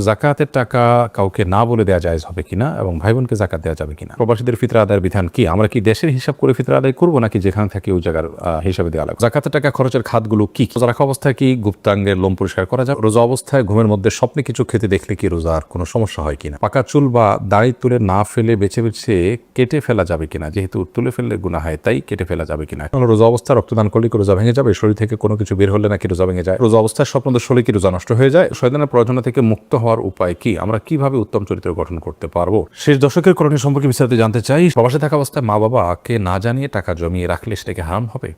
জাকাতের টাকা কাউকে না বলে দেওয়া যায় হবে কিনা এবং ভাই বোনকে জাকাত দেওয়া যাবে কিনা? প্রবাসীদের ফিতরা আদায়ের বিধান কি? আমরা কি দেশের হিসাব করে ফিতরা আদায় করব নাকি যেখানে থাকি ওই জায়গার হিসাবে দেওয়া লাগবে? জাকাতের টাকা খরচের খাতগুলো কি? রোজা রাখা অবস্থায় কি গুপ্তাঙ্গের লোম পরিষ্কার করা যায় রোজা অবস্থায় ঘুমের মধ্যে স্বপ্নে কিছু খেতে দেখলে কি রোজার কোনো সমস্যা হয় কিনা? পাকা চুল বা দাড়ি তুলে না ফেলে বেছে বেছে কেটে ফেলা যাবে কিনা? যেহেতু তুলে ফেললে গুণা হয়, তাই কেটে ফেলা যাবে কিনা? রোজা অবস্থায় রক্তদান করলে কি রোজা ভেঙে যাবে? শরীর থেকে কোনো কিছু বের হলে নাকি রোজা ভেঙে যায়? রোজা অবস্থায় স্বপ্ন দোষ হলে কি রোজা নষ্ট হয়ে যায়? শয়তানের প্রয়োজনা থেকে মুক্ত হওয়ার উপায় কি? আমরা কীভাবে উত্তম চরিত্র গঠন করতে পারব? শেষ দশকের করণীয় সম্পর্কে বিস্তারিত জানতে চাই। প্রবাসে থাকা অবস্থায় মা বাবাকে না জানিয়ে টাকা জমিয়ে রাখলে সেটাকে হারাম হবে?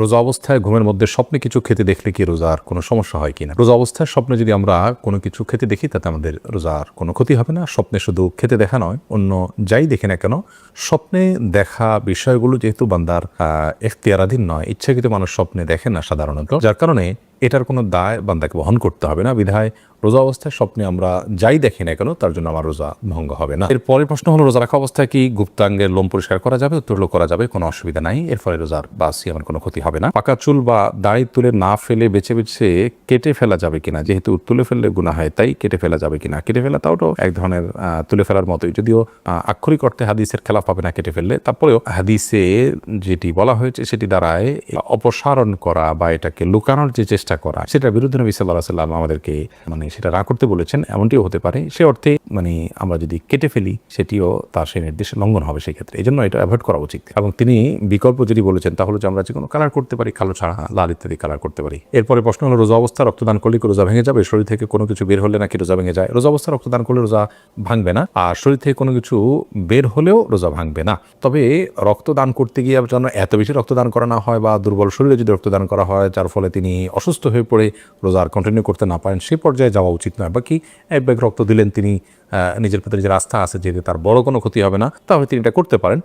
রোজা অবস্থায় ঘুমের মধ্যে স্বপ্নে কিছু খেতে দেখলে কি রোজার কোনো সমস্যা হয় কিনা? রোজা অবস্থায় স্বপ্নে যদি আমরা কোনো কিছু খেতে দেখি তাতে আমাদের রোজার কোনো ক্ষতি হবে না। স্বপ্নে শুধু খেতে দেখা নয় অন্য যাই দেখি না কেন স্বপ্নে দেখা বিষয়গুলো যেহেতু বান্দার এখতিয়ারাধীন নয় ইচ্ছাকৃত মানুষ স্বপ্নে দেখে না সাধারণত। যার কারণে এটার কোনো দায় বান্দাকে বহন করতে হবে না। বিধায় রোজা অবস্থায় স্বপ্নে আমরা যাই দেখি না কেন, তার জন্য আমার রোজা ভঙ্গ হবে না। এর পরের প্রশ্ন হলো, রোজা রাখা অবস্থায় কি গুপ্তাঙ্গের লোম পরিষ্কার করা যাবে উত্তর হলো করা যাবে, কোনো অসুবিধা নাই। এর ফলে রোজার বা সিয়ামের কোনো ক্ষতি হবে না। পাকা চুল বা দাড়ি তুলে না ফেলে বেছে বেছে কেটে ফেলা যাবে কিনা, যেহেতু তুলে ফেললে গুণা হয়, তাই কেটে ফেলা যাবে কিনা? কেটে ফেলা তাও তো এক ধরনের তুলে ফেলার মতোই। যদিও আক্ষরিক অর্থে হাদিসের খেলাফ হবে না কেটে ফেললে, তারপরেও হাদিসে যেটি বলা হয়েছে, সেটি দ্বারায় অপসারণ করা বা এটাকে লুকানোর যে চেষ্টা করা। সেটার বিরুদ্ধে নবী সাল্লাহ সাল্লাম আমাদেরকে মানে সেটা না করতে বলেছেন, এমনটিও হতে পারে। সে অর্থে মানে আমরা যদি কেটে ফেলি, সেটিও তার সেই নির্দেশে লঙ্ঘন হবে সেই ক্ষেত্রে এই জন্য এটা অ্যাভয়েড করা উচিত। এবং তিনি বিকল্প যদি বলেছেন, তাহলে যে আমরা যে কোনো কালার করতে পারি, কালো ছাড়া লাল ইত্যাদি কালার করতে পারি। এরপরে প্রশ্ন হলো, রোজা অবস্থা রক্তদান করলে কি রোজা ভেঙে যাবে? শরীর থেকে কোনো কিছু বের হলে নাকি রোজা ভেঙে যায়? রোজা অবস্থা রক্তদান করলে রোজা ভাঙবে না। আর শরীর থেকে কোনো কিছু বের হলেও রোজা ভাঙবে না। তবে রক্তদান করতে গিয়ে যেন এত বেশি রক্তদান করা না হয় বা দুর্বল শরীরে যদি রক্তদান করা হয়, যার ফলে তিনি অসুস্থ হয়ে পড়ে রোজা আর কন্টিনিউ করতে না পারেন, সে পর্যায়ে যাওয়া উচিত নয়। বা কি এক ব্যাগ রক্ত দিলেন তিনি নিজের প্রতি নিজের আস্থা আছে যেহেতু তার বড় কোনো ক্ষতি হবে না, তাহলে তিনি এটা করতে পারেন।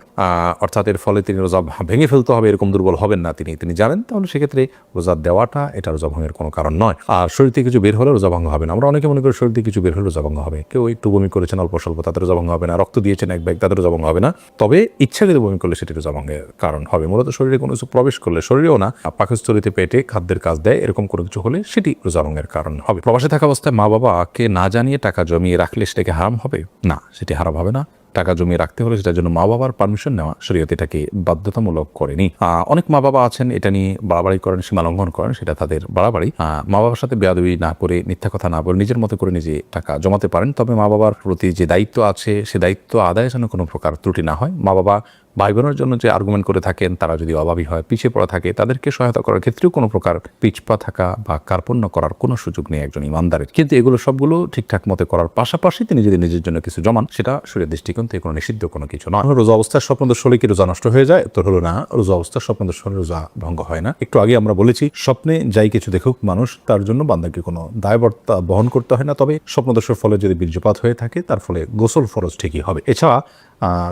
অর্থাৎ এর ফলে তিনি রোজা ভেঙে ফেলতে হবে, এরকম দুর্বল হবেন না তিনি। তিনি জানেন, তাহলে সেক্ষেত্রে রোজা দেওয়াটা এটা রোজা ভঙ্গের কোনো কারণ নয়। আর শরীর থেকে কিছু বের হলে রোজা ভঙ্গ হবে না। আমরা অনেকে মনে করি শরীর থেকে কিছু বের হলে রোজা ভঙ্গ হবে। কেউ একটু বমি করেছেন, অল্প স্বল্প তাদের রোজা ভঙ্গ হবে না। রক্ত দিয়েছেন এক ব্যাগ তাদের রোজা ভঙ্গ হবে না। তবে ইচ্ছাকৃত বমি করলে সেটি রোজা ভঙ্গের কারণ হবে। মূলত শরীরে কোনো কিছু প্রবেশ করলে শরীরেও না, পাকস্থলিতে পেটে খাদ্যের কাজ দেয়, এরকম কোনো কিছু হলে সেটি রোজা ভঙ্গের কারণ হবে। প্রবাসে থাকা অবস্থায় মা বাবাকে না জানিয়ে টাকা জমিয়ে রাখলে সেটাকে হারাম হবে? না, সেটি হারাম হবে না। টাকা জমিয়ে রাখতে হলে সেটার জন্য মা বাবার পারমিশন নেওয়া শরীয়ত এটাকে বাধ্যতামূলক করেনি। অনেক মা বাবা আছেন, এটা নিয়ে বাড়াবাড়ি করেন, সীমা লঙ্ঘন করেন, সেটা তাদের বাড়াবাড়ি। মা বাবার সাথে বেয়াদবি না করে, মিথ্যা কথা না বলে নিজের মতো করে নিজে টাকা জমাতে পারেন। তবে মা বাবার প্রতি যে দায়িত্ব আছে, সে দায়িত্ব আদায়ে যেন কোনো প্রকার ত্রুটি না হয়। মা বাবা ভাই বোনের জন্য যে আর্গুমেন্ট করে থাকেন, তারা যদি অভাবী হয়, পিছিয়ে পড়া থাকে, তাদেরকে সহায়তা করার ক্ষেত্রেও কোনো প্রকার পিছপা থাকা বা কার্পণ্য করার কোনো সুযোগ নেই একজন ইমানদারের। কিন্তু এগুলো সবগুলো ঠিকঠাক মতো করার পাশাপাশি তিনি যদি নিজের জন্য কিছু জমান, সেটা শরীরের দৃষ্টিকোণ থেকে কোনো নিষিদ্ধ কোনো কিছু নয়। রোজা অবস্থার স্বপ্ন দোষ হলে কি রোজা নষ্ট হয়ে যায়? তো হলো না। রোজা অবস্থার স্বপ্ন দোষ হলে রোজা ভঙ্গ হয় না। একটু আগে আমরা বলেছি, স্বপ্নে যাই কিছু দেখুক মানুষ, তার জন্য বান্দাকে কোনো দায়বর্তা বহন করতে হয় না। তবে স্বপ্নদোষের ফলে যদি বীর্যপাত হয়ে থাকে, তার ফলে গোসল ফরজ ঠিকই হবে। এছাড়া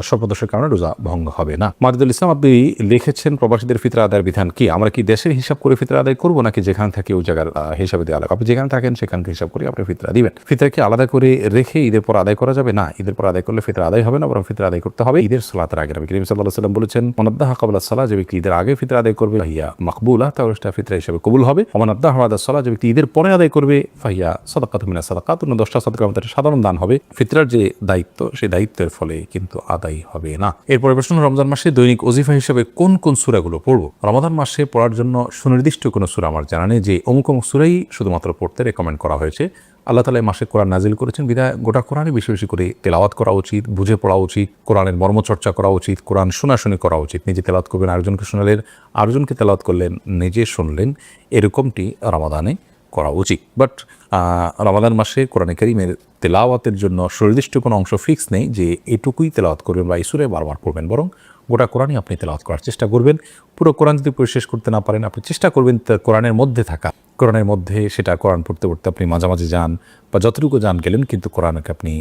স্বপ্নদোষের কারণে রোজা ভঙ্গ হবে না। মারিদুল ইসলাম, আপনি লিখেছেন প্রবাসীদের ফিতরা আদায়ের বিধান কি? আমরা কি দেশের হিসাব করে ফিতরা আদায় করব নাকি যেখানে থাকি ওই জায়গার হিসাবে দেওয়া আপনি যেখানে থাকেন সেখানকে হিসাব করে আপনি ফিতরা দিবেন। ফিতরা কি আলাদা করে রেখে ঈদের পর আদায় করা যাবে? না, ঈদের পর আদায় করলে ফিতরা আদায় হবে না, বরং ফিতরা আদায় করতে হবে। ঈদের সালাতের আগে নবী করিম সাল্লাহ সাল্লাম বলেছেন মনাদ্দাহ কাবলা সালাহ যে ব্যক্তি ঈদের আগে ফিতরা আদায় করবে, ফাহিয়া মাকবুলা তাহলে সেটা ফিতরা হিসাবে কবুল হবে। অমনাদ্দাহ হামাদা সালাহ যে ব্যক্তি ঈদের পরে আদায় করবে, ফাহিয়া সদাকাত মিনা সাদাকাত, অন্য দশটা সদকা আমাদের সাধারণ দান হবে। ফিতরার যে দায়িত্ব, সেই দায়িত্বের ফলে কিন্তু আদায় হবে না। এরপরে প্রশ্ন, রমজান মাসে দৈনিক ওজিফা হিসেবে কোন কোন সুরাগুলো পড়ব? রমাদান মাসে পড়ার জন্য সুনির্দিষ্ট কোনো সুরা আমার জানা নেই, যে অমুক অমুক সুরাই শুধুমাত্র পড়তে রেকমেন্ড করা হয়েছে। আল্লাহ তালা মাসে কোরআন নাজিল করেছেন, বিধায় গোটা কোরআনে বেশি বেশি করে তেলাওয়াত করা উচিত, বুঝে পড়া উচিত, কোরআনের মর্মচর্চা করা উচিত, কোরআন শোনাশুনি করা উচিত, নিজে তেলাওয়াত করবেন, আরেকজনকে শোনালেন, আরেকজনকে তেলাওয়াত করলেন, নিজে শুনলেন, এরকমটি রমাদানে। করা উচিত। বাট রমাদান মাসে কোরআনে করিমের তেলাওয়াতের জন্য সুনির্দিষ্ট কোনো অংশ ফিক্স নেই যে এটুকুই তেলাওয়াত করবেন বা ইসুরে বারবার করবেন বরং গোটা কোরআনই আপনি তেলাওয়াত করার চেষ্টা করবেন। পুরো কোরআন যদি পরিশেষ শেষ করতে না পারেন, আপনি চেষ্টা করবেন কোরআনের মধ্যে থাকা। কোরআনের মধ্যে সেটা কোরআন পড়তে পড়তে আপনি মাঝামাঝি যান বা যতটুকু যান গেলেন, কিন্তু কোরআনকে আপনি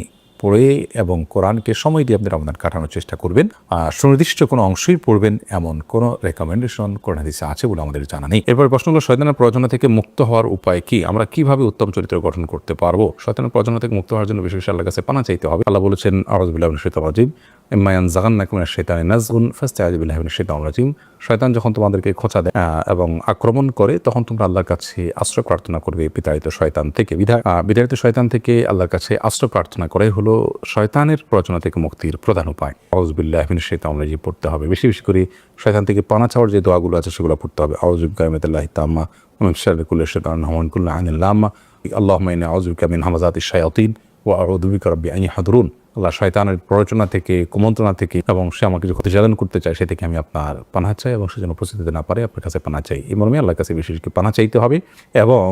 পড়ে এবং কোরআনকে সময় দিয়ে আপনি রমজান কাটানোর চেষ্টা করবেন। আর সুনির্দিষ্ট কোনো অংশই পড়বেন, এমন কোনো রেকমেন্ডেশন কোরআন হাদিসে আছে বলে আমাদের জানা নেই। এরপর প্রশ্ন হলো, শয়তানের প্রয়োজনা থেকে মুক্ত হওয়ার উপায় কি? আমরা কীভাবে উত্তম চরিত্র গঠন করতে পারব? শয়তানের প্রয়োজনা থেকে মুক্ত হওয়ার জন্য বিশেষ আল্লাহ কাছে পানা চাইতে হবে। আল্লাহ বলেছেন আরজবুল্লাহ শৈতান রাজিব এম্মায়ান জাহান্নাকুম শেতান নাজগুন ফাস্তে আজবিল হাবিন শেতান রাজিম শয়তান যখন তোমাদেরকে খোঁচা দেয় এবং আক্রমণ করে, তখন তোমরা আল্লাহর কাছে আশ্রয় প্রার্থনা করবে, বিতাড়িত শয়তান থেকে। বিধায় বিতাড়িত শয়তান থেকে আল্লাহর কাছে আশ্রয় প্রার্থনা করে হলো শয়তানের প্রচনা থেকে মুক্তির প্রধান উপায়। আউজবিল্লাহ হাবিন শেতান রাজিম, পড়তে হবে। বেশি বেশি করে শয়তান থেকে পানা চাওয়ার যে দোয়াগুলো আছে, সেগুলো পড়তে হবে। আউজুব গাহমেদুল্লাহ তাম্মা মিফসারুল্লাহ শেতান রহমানকুল্লাহ আনিল্লাম্মা আল্লাহ মাইনে আউজুবিকা কামিন হামাজাত শায়াতিন ও আউদুবিকা রব্বি আইন হাদরুন আল্লাহ শয়তানের প্ররোচনা থেকে, কুমন্ত্রণা থেকে এবং সে আমাকে যে ক্ষতিসাধন করতে চায় সে থেকে আমি আপনার পানা চাই এবং সেজন্য প্রস্তুতি না পারে, আপনার কাছে পানা চাই। এই মর্মে আল্লাহর কাছে বিশেষ পানা চাইতে হবে এবং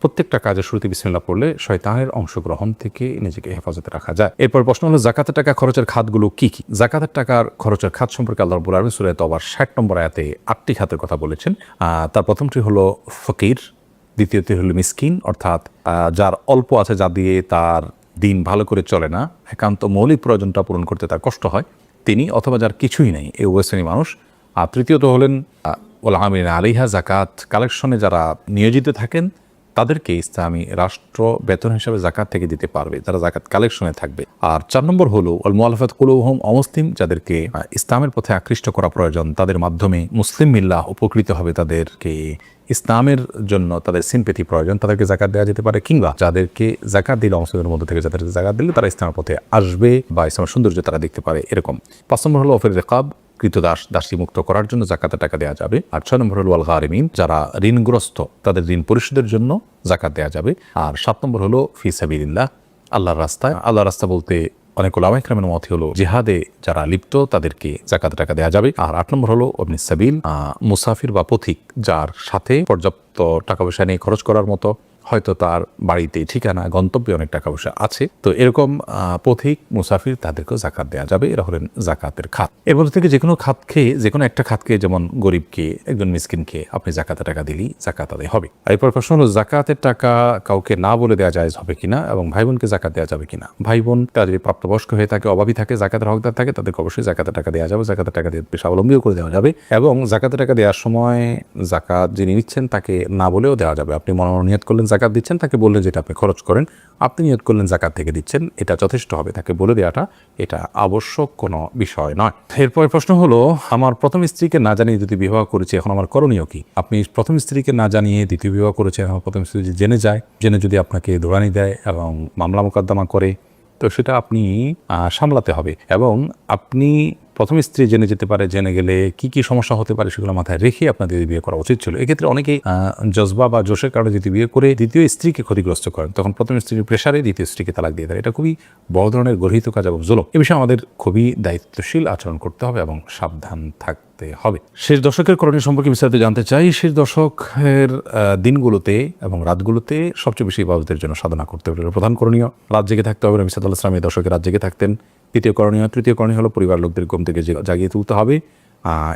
প্রত্যেকটা কাজের শুরুতে বিসমিল্লা পড়লে শয়তানের অংশগ্রহণ থেকে নিজেকে হেফাজতে রাখা যায়। এরপর প্রশ্ন হলো জাকাতের টাকা খরচের খাতগুলো কি কি? জাকাতের টাকার খরচের খাত সম্পর্কে আল্লাহ রবুল আলমী সুরায় তবার ষাট নম্বর আয়াতে আটটি খাতের কথা বলেছেন। তার প্রথমটি হলো ফকির, দ্বিতীয়টি হলো মিসকিন, অর্থাৎ যার অল্প আছে যা দিয়ে তার দিন ভালো করে চলে না, একান্ত মৌলিক প্রয়োজনটা পূরণ করতে তার কষ্ট হয়। তিনি অথবা যার কিছুই নেই, এই শ্রেণি মানুষ। আর তৃতীয়ত হলেন ওলা আমিন আলিহা জাকাত কালেকশনে যারা নিয়োজিত থাকেন তাদেরকে ইসলামী রাষ্ট্র বেতন হিসাবে জাকাত থেকে দিতে পারবে। যারা জাকাত কালেকশনে থাকবে। আর চার নম্বর হলো অল মুআলাফাত কুলুহম অমুসলিম, যাদেরকে ইসলামের পথে আকৃষ্ট করা প্রয়োজন, তাদের মাধ্যমে মুসলিম মিল্লাহ উপকৃত হবে তাদেরকে। ইসলামের জন্য তাদের সিম্পেথি প্রয়োজন, তাদেরকে জাকাত দেওয়া যেতে পারে। কিংবা যাদেরকে জাকাত দিলে অংশদের মধ্যে থেকে যাদের জাকাত দিলে তারা ইসলামের পথে আসবে বা ইসলামের সৌন্দর্য তারা দেখতে পারে, এরকম। পাঁচ নম্বর হলো অফের রেকাব কৃতদাস দাসী মুক্ত করার জন্য জাকাতের টাকা দেওয়া যাবে। আর ছয় নম্বর হল আল গারিমিন যারা ঋণগ্রস্ত, তাদের ঋণ পরিশোধের জন্য জাকাত দেওয়া যাবে। আর সাত নম্বর হলো ফি সাবিলিল্লাহ, আল্লাহর রাস্তায়। আল্লাহর রাস্তা বলতে অনেক ওলামাইকরামের মত হলো, জিহাদে যারা লিপ্ত, তাদেরকে জাকাত টাকা দেওয়া যাবে। আর আট নম্বর হলো অবনি সাবিল মুসাফির বা পথিক, যার সাথে পর্যাপ্ত টাকা পয়সা নিয়ে খরচ করার মতো হয়তো তার বাড়িতে ঠিকানা, গন্তব্যে অনেক টাকা পয়সা আছে। তো এরকম পথিক মুসাফির তাদেরকেও জাকাত দেওয়া যাবে। এরা হলেন জাকাতের খাত। এর মধ্যে থেকে যে কোনো খাত খেয়ে, যে কোনো একটা খাত খেয়ে, যেমন গরিবকে, একজন মিসকিনকে আপনি জাকাতের টাকা দিলেই জাকাত আদায় হবে। এরপর প্রশ্ন হলো, জাকাতের টাকা কাউকে না বলে দেওয়া যায় হবে কিনা এবং ভাই বোনকে জাকাত দেওয়া যাবে কিনা? ভাই বোন, তার যদি প্রাপ্তবয়স্ক হয়ে থাকে, অভাবী থাকে, জাকাতের হকদার থাকে, তাদেরকে অবশ্যই জাকাতের টাকা দেওয়া যাবে। জাকাতের টাকা দিয়ে স্বাবলম্বীও করে দেওয়া যাবে এবং জাকাতের টাকা দেওয়ার সময় জাকাত যিনি নিচ্ছেন, তাকে না বলেও দেওয়া যাবে। আপনি মনে মনে করলেন জাকাত দিচ্ছেন, তাকে বললেন যেটা আপনি খরচ করেন। আপনি নিয়ত করলেন জাকাত থেকে দিচ্ছেন, এটা যথেষ্ট হবে, তাকে বলে দেওয়াটা এটা আবশ্যক কোনো বিষয় নয়। এরপর প্রশ্ন হলো, আমার প্রথম স্ত্রীকে না জানিয়ে দ্বিতীয় বিবাহ করেছি, এখন আমার করণীয় কি? আপনি প্রথম স্ত্রীকে না জানিয়ে দ্বিতীয় বিবাহ করেছেন আমার প্রথম স্ত্রী যদি জেনে যায়, জেনে যদি আপনাকে দৌড়ানি দেয় এবং মামলা মোকদ্দমা করে, তো সেটা আপনি সামলাতে হবে। এবং আপনি প্রথম স্ত্রী জেনে যেতে পারে, জেনে গেলে কি কি সমস্যা হতে পারে সেগুলো মাথায় রেখে আপনাদের বিয়ে করা উচিত ছিল। এক্ষেত্রে অনেকেই জজবা বা জোশের কারণে যদি বিয়ে করে দ্বিতীয় স্ত্রীকে ক্ষতিগ্রস্ত করেন, তখন প্রথম স্ত্রীর প্রেশারে দ্বিতীয় স্ত্রীকে তালাক দিয়ে দেয়। এটা খুবই বড় ধরনের গর্হিত কাজ এবং জুলুম। এ বিষয়ে আমাদের খুবই দায়িত্বশীল আচরণ করতে হবে এবং সাবধান থাকতে হবে। শেষ দশকের করণীয় সম্পর্কে বিস্তারিত জানতে চাই। শেষ দশকের দিনগুলোতে এবং রাতগুলোতে সবচেয়ে বেশি ইবাদতের জন্য সাধনা করতে হবে প্রধান করণীয়, রাত জেগে থাকতে হবে। সাল্লাহ ইসলাম এই দশকে রাত জেগে থাকতেন। দ্বিতীয় করণীয়, তৃতীয় করণীয় হলো পরিবার লোকদের ঘুম থেকে জাগিয়ে তুলতে হবে।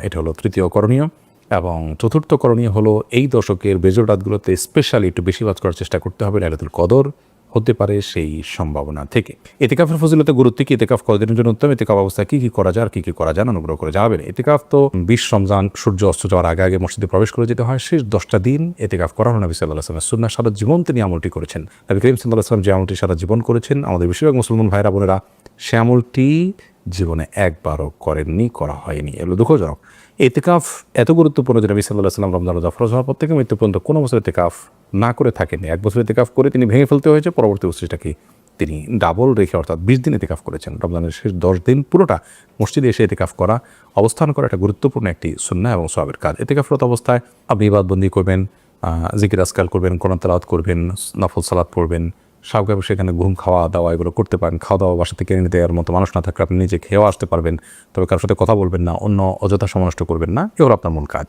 এটা হলো তৃতীয় করণীয়। এবং চতুর্থ করণীয় হলো এই দশকের বেজর রাতগুলোতে স্পেশালি একটু বেশি বাজ করার চেষ্টা করতে হবে লাইলাতুল কদর। হতে পারে সেই সম্ভাবনা থেকে। এতেকাফের ফজিলতে গুরুত্ব কি? এতেকাফ কদিনের জন্য উত্তম? এতেকাফ অবস্থা কি? কি করা যায়? আর কি কি করা যায়? অনুগ্রহ করে যাবেন এতেকাফ তো বিশ রমজান, সূর্য অস্ত যাওয়ার আগে আগে মসজিদে প্রবেশ করে যেতে হয়। শেষ দশটা দিন এতেকাফ করানো নবী সাল্লাহ আসলামের সুন্না সারা জীবন তিনি আমলটি করেছেন। নবী করিম সাল্লাহ আসলাম যে আমলটি সারা জীবন করেছেন, আমাদের বেশিরভাগ মুসলমান ভাইরা বোনেরা সে আমলটি জীবনে একবারও করেননি, করা হয়নি। এগুলো দুঃখজনক। এতেকাফ এত গুরুত্বপূর্ণ যে নবী সাল্লাহ সাল্লাম রমজান রোজা ফরজ হওয়ার পর থেকে মৃত্যু পর্যন্ত কোনো বছর এতেকাফ না করে থাকেননি। এক বছর এতেকাফ করে তিনি ভেঙে ফেলতে হয়েছে। পরবর্তী বছরটাকে তিনি ডাবল রেখে, অর্থাৎ বিশ দিন এতেকাফ করেছেন। রমজানের শেষ দশ দিন পুরোটা মসজিদে এসে এতেকাফ করা, অবস্থান করা একটা গুরুত্বপূর্ণ একটি সুন্না এবং সবের কাজ। এতেকাফরত অবস্থায় আপনি ইবাদবন্দি করবেন জিকির আজকাল করবেন, কোরআন তালাত করবেন, নফল সালাত পড়বেন স্বাভাবিক সেখানে ঘুম খাওয়া দাওয়া এগুলো করতে পারেন, খাওয়া দাওয়া বাসা থেকে এনে দেওয়ার মতো মানুষ না থাকলে আপনি নিজে খেয়েও আসতে পারবেন। তবে কারোর সাথে কথা বলবেন না, অন্য অযথা সমানষ্ট করবেন না এগুলো আপনার মূল কাজ।